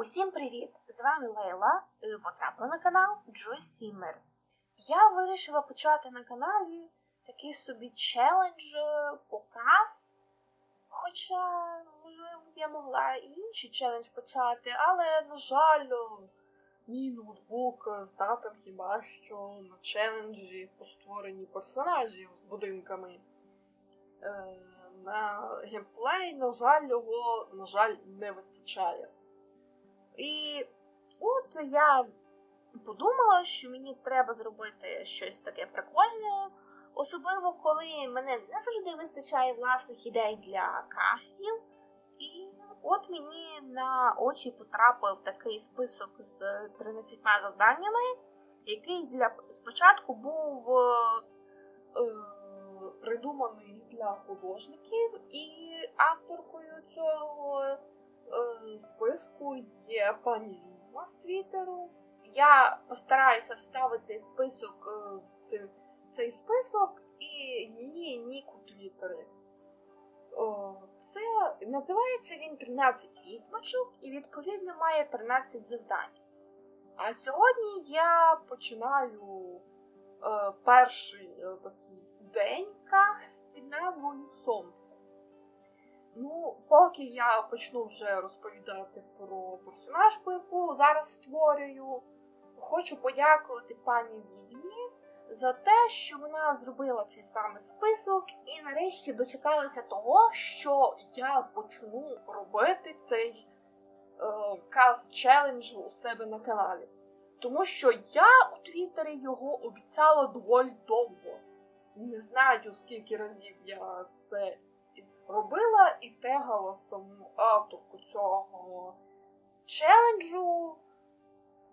Усім привіт! З вами Лейла. і Потрапила на канал Джо Сімер. Я вирішила почати на каналі такий собі челендж, е, показ. Хоча, можливо, я могла і інший челендж почати, але, на жаль, мій ноутбук здатен хіба що на челенджі по створенні персонажів з будинками. Е, на геймплей, на жаль, його, на жаль, не вистачає. І от я подумала, що мені треба зробити щось таке прикольне, особливо коли мене не завжди вистачає власних ідей для кастів. І от мені на очі потрапив такий список з 13 завданнями, який для спочатку був е, придуманий для художників, і авторкою цього списку є пані Люма з Твіттеру. Я постараюся вставити список з цим, цей список і її нік у. Це називається він 13 відьмачок і відповідно має 13 завдань. А сьогодні я починаю е, перший е, такий день під назвою Сонце. Ну, поки я почну вже розповідати про персонажку, яку зараз створюю, хочу подякувати пані Відьмі за те, що вона зробила цей самий список і нарешті дочекалася того, що я почну робити цей е, каз челендж у себе на каналі. Тому що я у Твіттері його обіцяла доволі довго. Не знаю, скільки разів я це робила і тегала саму авторку цього челенджу.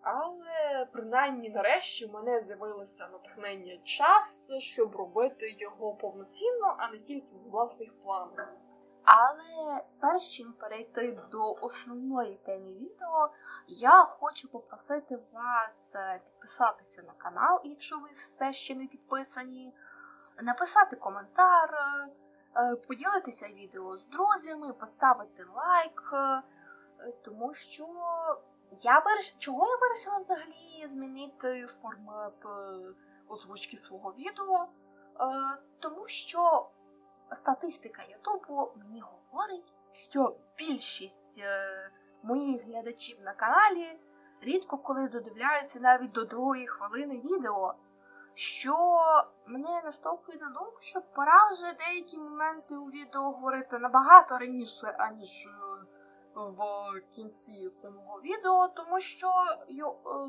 Але принаймні нарешті в мене з'явилося натхнення час, щоб робити його повноцінно, а не тільки в власних планах. Але перш чим перейти до основної теми відео, я хочу попросити вас е, підписатися на канал, якщо ви все ще не підписані, написати коментар, е, поділитися відео з друзями, поставити лайк, е, тому що я виріш... чого я вирішила взагалі змінити формат е, озвучки свого відео? Е, тому що статистика Ютубу мені говорить, що більшість е, моїх глядачів на каналі рідко коли додивляються навіть до другої хвилини відео, що мене наштовхує на думку, що пора вже деякі моменти у відео говорити набагато раніше, аніж е, в кінці самого відео, тому що е,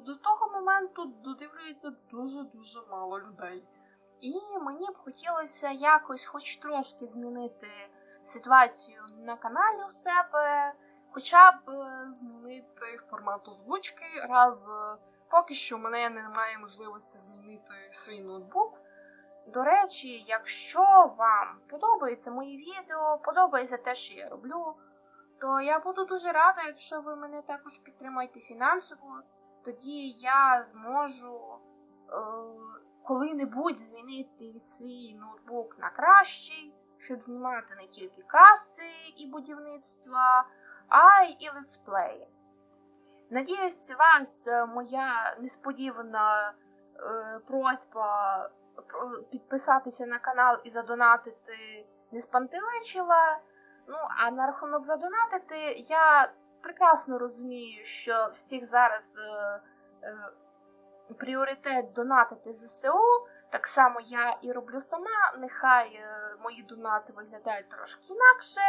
до того моменту додивлюється дуже-дуже мало людей. І мені б хотілося якось хоч трошки змінити ситуацію на каналі у себе, хоча б е, змінити формат озвучки, раз поки що в мене немає можливості змінити свій ноутбук. До речі, якщо вам подобається мої відео, подобається те, що я роблю, то я буду дуже рада, якщо ви мене також підтримаєте фінансово, тоді я зможу е, коли-небудь змінити свій ноутбук на кращий, щоб знімати не тільки каси і будівництва, а й і летсплеї. Надіюсь, вас е, моя несподівана е, просьба підписатися на канал і задонатити не спантеличила. Ну, а на рахунок задонатити, я прекрасно розумію, що всіх зараз е, е, пріоритет донатити ЗСУ. Так само я і роблю сама. Нехай е, мої донати виглядають трошки інакше,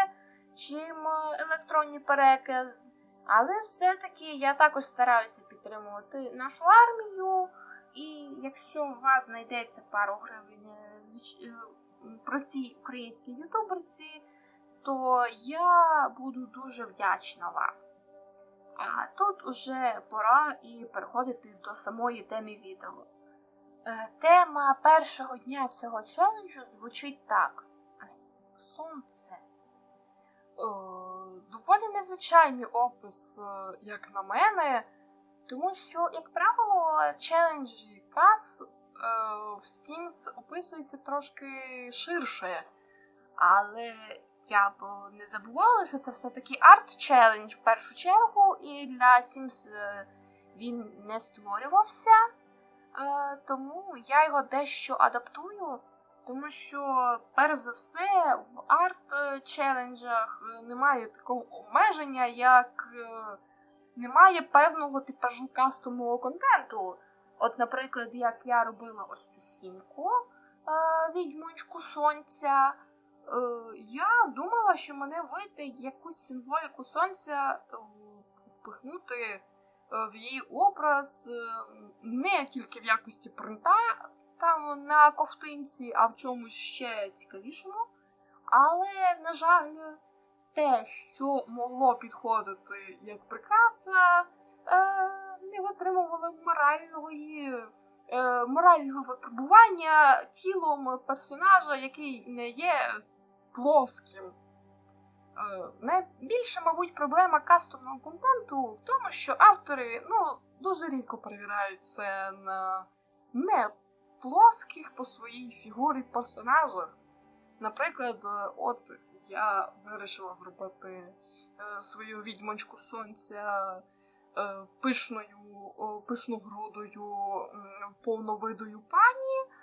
чим е, електронні переказ. Але все-таки я також стараюся підтримувати нашу армію. І якщо у вас знайдеться пару гривень е, е, простій українській ютуберці, то я буду дуже вдячна вам. А тут уже пора і переходити до самої теми відео. Е, Тема першого дня цього челенджу звучить так: Сонце. Е, Доволі незвичайний опис, е, як на мене, тому що, як правило, челенджі кас е, в Sims описуються трошки ширше. Але я б не забувала, що це все-таки арт-челендж в першу чергу, і для Sims він не створювався, тому я його дещо адаптую, тому що, перш за все, в арт-челенджах е, немає такого обмеження, як е, немає певного типажу кастомного контенту. От, наприклад, як я робила ось цю сімку е, відьмочку сонця. Е, я думала, що мене вийде якусь символіку сонця е, впихнути е, в її образ е, не тільки в якості принта там на ковтинці, а в чомусь ще цікавішому. Але, на жаль, те, що могло підходити як прикраса, е, не витримувало моральної. е, Морального випробування тілом персонажа, який не є плоским. Е, Найбільша, мабуть, проблема кастомного контенту в тому, що автори ну, дуже рідко перевіряють на не плоских по своїй фігурі персонажах. Наприклад, е, от я вирішила зробити е, свою відьмочку сонця е, пишною, пишногрудою, повновидою пані.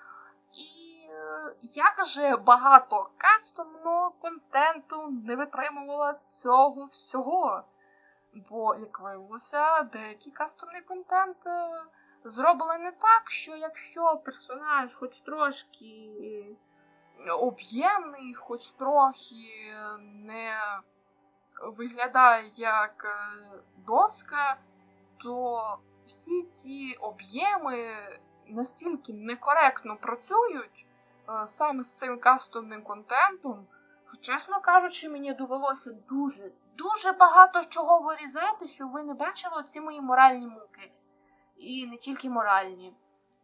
І е, як же багато кастомного контенту не витримувала цього всього. Бо, як виявилося, деякий кастомний контент зробили не так, що якщо персонаж хоч трошки об'ємний, хоч трохи не виглядає як е, доска, то всі ці об'єми настільки некоректно працюють е, саме з цим кастомним контентом, що, чесно кажучи, мені довелося дуже, дуже багато чого вирізати, щоб ви не бачили ці мої моральні муки. І не тільки моральні.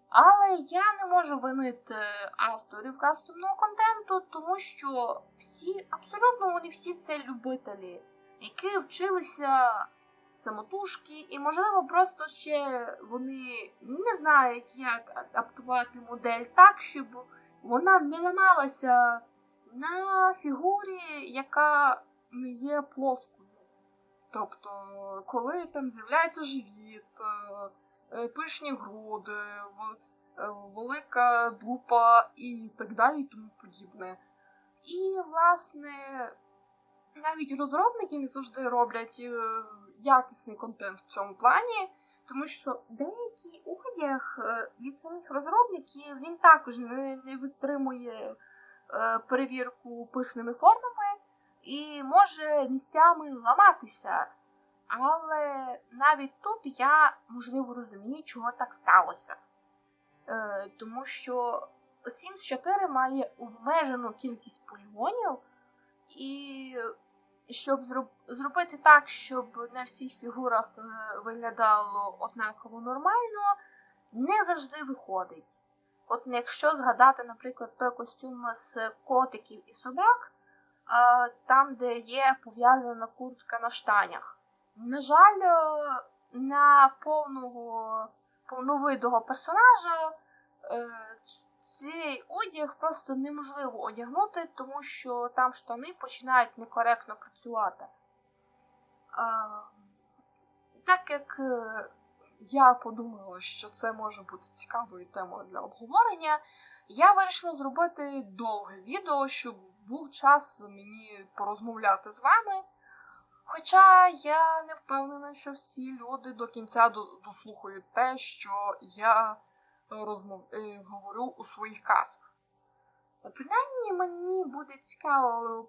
Але я не можу винити авторів кастомного контенту, тому що всі, абсолютно вони всі це любителі, які вчилися самотужки, і, можливо, просто ще вони не знають, як адаптувати модель так, щоб вона не ламалася на фігурі, яка не є плоскою. Тобто, коли там з'являється живіт, е, пишні груди, е, велика дупа і так далі, і тому подібне. І, власне, навіть розробники не завжди роблять е, якісний контент в цьому плані, тому що деякий одяг е, від самих розробників він також не, не витримує е, перевірку пишними формами і може місцями ламатися. Але навіть тут я, можливо, розумію, чого так сталося. Е, тому що Sims 4 має обмежену кількість полігонів, і щоб зроб- зробити так, щоб на всіх фігурах е, виглядало однаково нормально, не завжди виходить. От якщо згадати, наприклад, той костюм з котиків і собак, е, там, де є пов'язана куртка на штанях. На жаль, е, на повного повновидого персонажа е, цей одяг просто неможливо одягнути, тому що там штани починають некоректно працювати. Так як е, я подумала, що це може бути цікавою темою для обговорення, я вирішила зробити довге відео, щоб був час мені порозмовляти з вами. Хоча я не впевнена, що всі люди до кінця дослухають те, що я е, розмов... е, говорю у своїх казках. Е, Принаймні, мені буде цікаво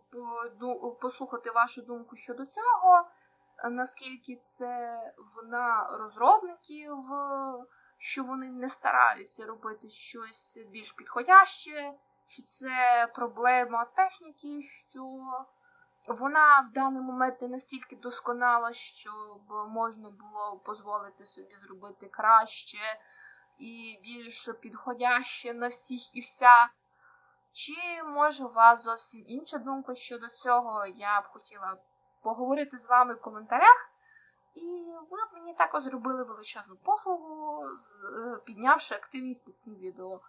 послухати вашу думку щодо цього, е, наскільки це вина розробників, е, що вони не стараються робити щось більш підходяще, чи це проблема техніки, що вона в даний момент не настільки досконала, щоб можна було дозволити собі зробити краще і більш підходяще на всіх і вся. Чи може у вас зовсім інша думка щодо цього? Я б хотіла поговорити з вами в коментарях. І ви б мені також зробили величезну послугу, е, піднявши активність під цим відео.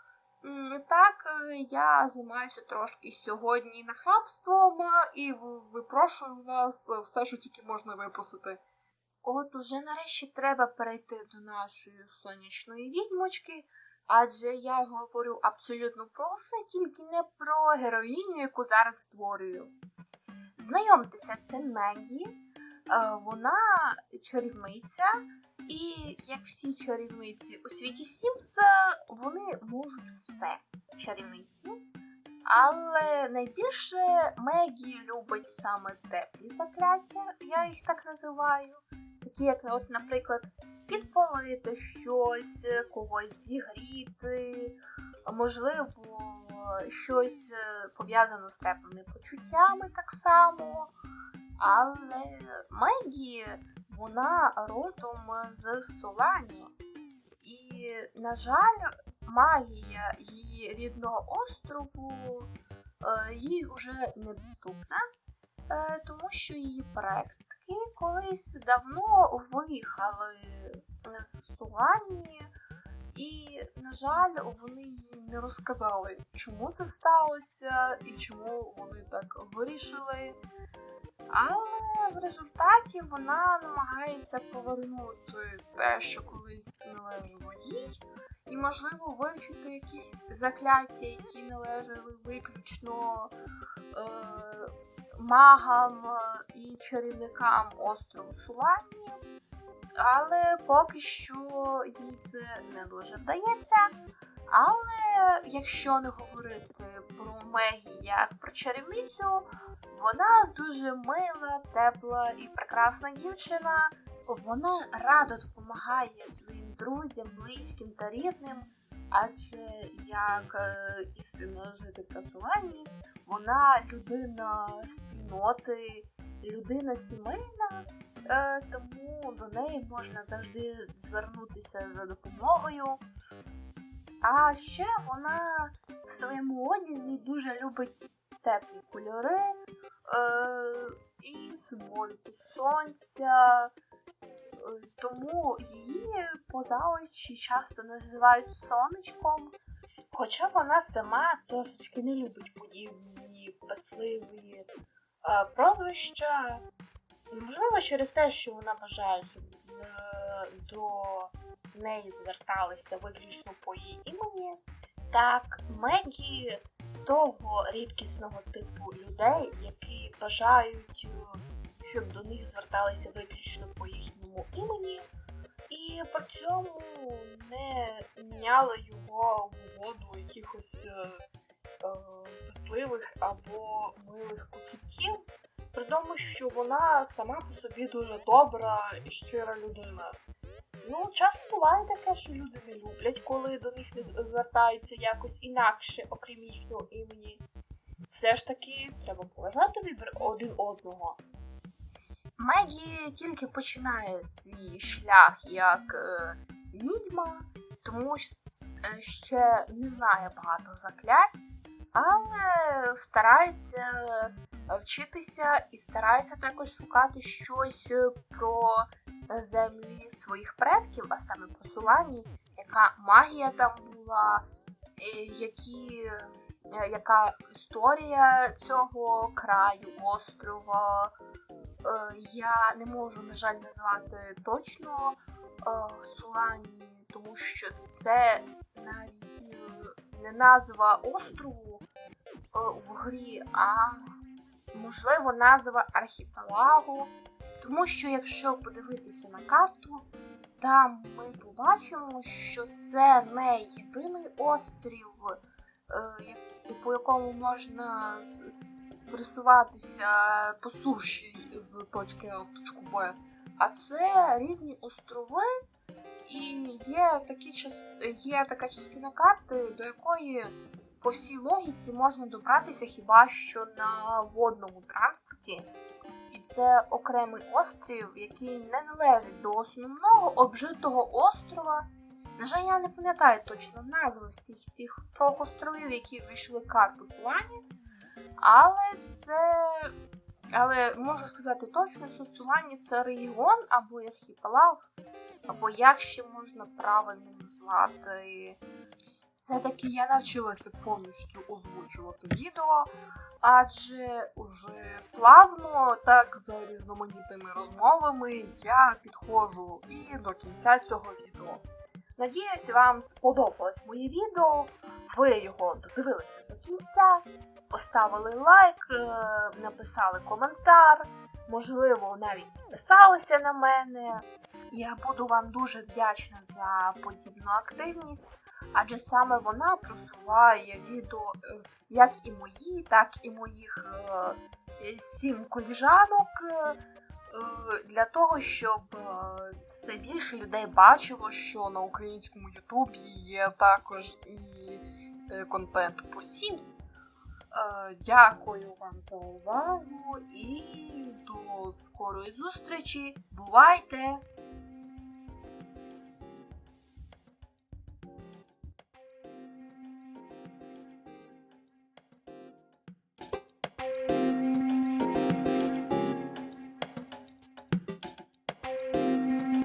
Так, е, я займаюся трошки сьогодні нахабством е, і випрошую вас е, все, що тільки можна випросити. От уже нарешті треба перейти до нашої сонячної відьмочки, адже я говорю абсолютно про все, тільки не про героїню, яку зараз створюю. Знайомтеся, це Мегі. Вона чарівниця, і як всі чарівниці у світі Сімс, вони можуть все чарівниці. Але найбільше Мегі любить саме теплі закляття, я їх так називаю. Такі, як, от, наприклад, підпалити щось, когось зігріти, можливо, щось е, пов'язане з теплими почуттями так само. Але Мегі, вона родом з Солані. І, на жаль, магія її рідного острову е, їй вже недоступна, е, тому що її предки колись давно виїхали з Солані, і, на жаль, вони їй не розказали, чому це сталося і чому вони так вирішили. Але в результаті вона намагається повернути те, що колись належало їй, і, можливо, вивчити якісь закляття, які належали виключно е, магам і чарівникам острову Сулані. Але поки що їй це не дуже вдається. Але якщо не говорити про Мегі як про чарівницю, вона дуже мила, тепла і прекрасна дівчина. Вона радо допомагає своїм друзям, близьким та рідним, адже як е, істинна жителька Солані, вона людина спільноти, людина сімейна, е, тому до неї можна завжди звернутися за допомогою. А ще вона в своєму одязі дуже любить теплі кольори е, і символіку сонця. Е, Тому її позаочі часто називають сонечком. Хоча вона сама трошечки не любить подібні пасливі е, прозвища. Можливо, через те, що вона вважає, щоб неї зверталися виключно по її імені. Так, Мегі з того рідкісного типу людей, які бажають, е, щоб до них зверталися виключно по їхньому імені, і при цьому не міняли його в угоду якихось е, е, пестливих або милих почуттів, при тому, що вона сама по собі дуже добра і щира людина. Ну, часто буває таке, що люди не люблять, коли до них не звертаються якось інакше, окрім їхнього імені. Все ж таки, треба поважати вибір один одного. Мегі тільки починає свій шлях як е, відьма, тому е, ще не знає багато заклять, але старається вчитися і старається також шукати щось е, про землі своїх предків, а саме про яка магія там була, е, які, е, яка історія цього краю, острова. Е, Я не можу, на жаль, назвати точно Солані, тому що це навіть не назва острову в грі, а можливо назва архіпелагу. Тому що якщо подивитися на карту, там ми побачимо, що це не єдиний острів, е, по якому можна пересуватися по суші з точки А в точку Б, а це різні острови, і є, такі част- є така частина карти, до якої по всій логіці можна добратися хіба що на водному транспорті. Це окремий острів, який не належить до основного обжитого острова. На жаль, я не пам'ятаю точно назви всіх тих трьох островів, які вийшли в карту Сулані. Але це. Але можу сказати точно, що Сулані це регіон або архіпелаг, або як ще можна правильно назвати Все-таки я навчилася повністю озвучувати відео, адже уже плавно, так за різноманітними розмовами, я підходжу і до кінця цього відео. Надіюсь, вам сподобалось моє відео. Ви його додивилися до кінця, поставили лайк, е, написали коментар, можливо, навіть підписалися на мене. Я буду вам дуже вдячна за подібну активність, адже саме вона просуває відео е, як і мої, так і моїх е, сім коліжанок. е, Для того, щоб все більше людей бачило, що на українському Ютубі є також і контент по Sims. Дякую вам за увагу і до скорої зустрічі. Бувайте!